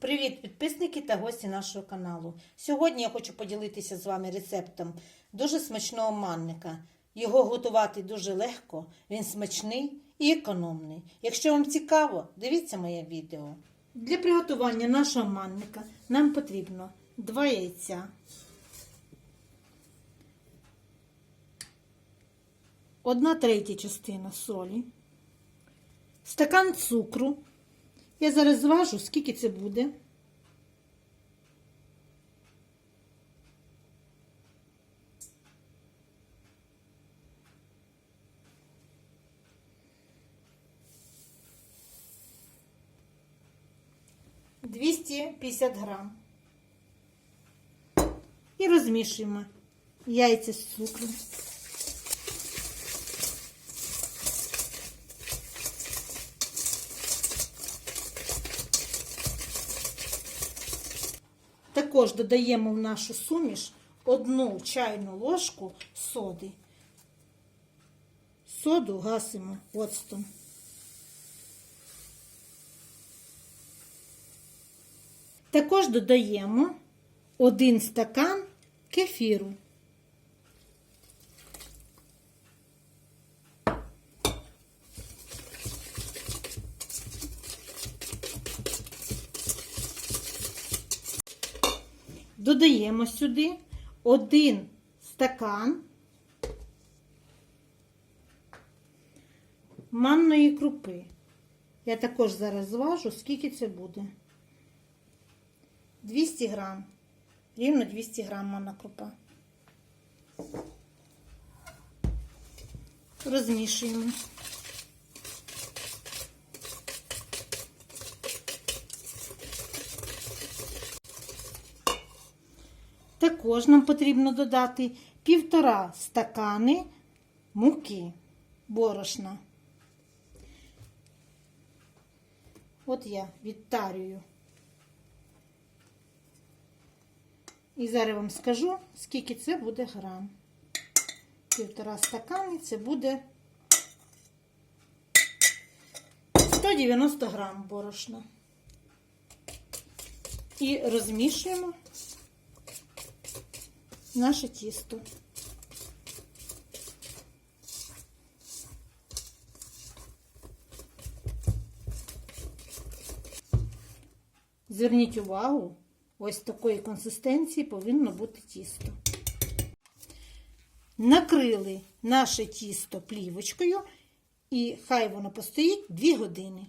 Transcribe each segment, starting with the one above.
Привіт, підписники та гості нашого каналу. Сьогодні я хочу поділитися з вами рецептом дуже смачного манника. Його готувати дуже легко, він смачний і економний. Якщо вам цікаво, дивіться моє відео. Для приготування нашого манника нам потрібно 2 яйця, 1 третя частина солі, стакан цукру. Я зараз зважу, скільки це буде. Двісті п'ятдесят грам. І розмішуємо яйця з цукром. Також додаємо в нашу суміш одну чайну ложку соди. Соду гасимо оцтом. Також додаємо один стакан кефіру. Додаємо сюди один стакан манної крупи. Я також зараз зважу, скільки це буде. 200 грам. Рівно 200 грам манна крупа. Розмішуємо. Також нам потрібно додати півтора стакани муки борошна. От я відтарюю. І зараз вам скажу, скільки це буде грам. Півтора стакани це буде 190 грам борошна. І розмішуємо наше тісто. Зверніть увагу, ось такої консистенції повинно бути тісто. Накрили наше тісто плівочкою і хай воно постоїть 2 години.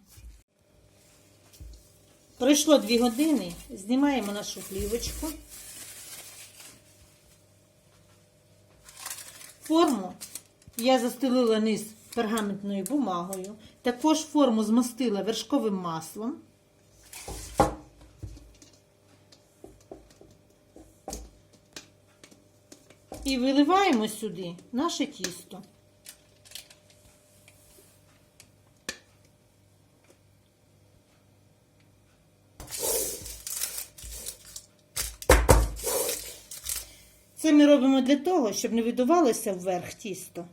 Пройшло 2 години, знімаємо нашу плівочку. Форму я застелила низ пергаментною бумагою. Також форму змастила вершковим маслом. І виливаємо сюди наше тісто. Це ми робимо для того, щоб не видувалося вверх тісто.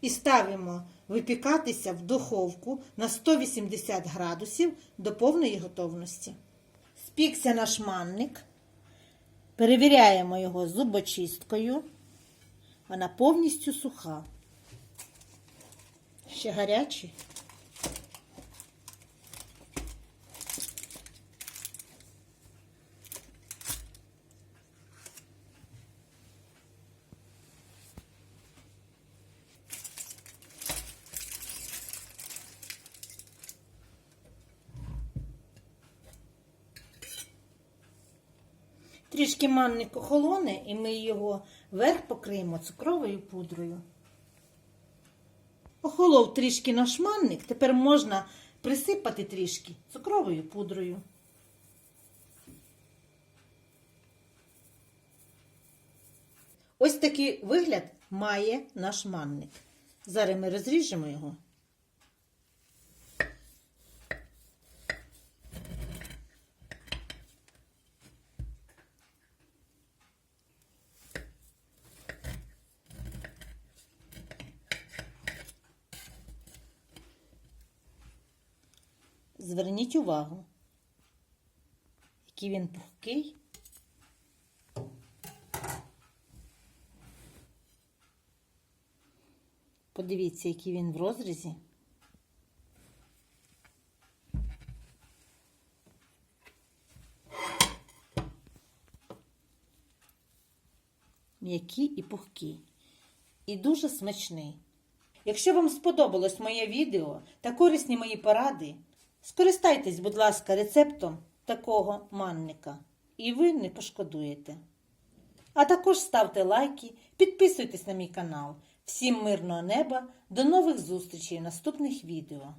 І ставимо випікатися в духовку на 180 градусів до повної готовності. Спікся наш манник. Перевіряємо його зубочисткою. Вона повністю суха. Ще гарячий. Трішки манник охолоне, і ми його вверх покриємо цукровою пудрою. Охолов трішки наш манник, тепер можна присипати трішки цукровою пудрою. Ось такий вигляд має наш манник. Зараз ми розріжемо його. Зверніть увагу. який він пухкий. Подивіться, який він в розрізі. М'який і пухкий. І дуже смачний. Якщо вам сподобалось моє відео та корисні мої поради, скористайтесь, будь ласка, рецептом такого манника, і ви не пошкодуєте. А також ставте лайки, підписуйтесь на мій канал. Всім мирного неба, до нових зустрічей в наступних відео.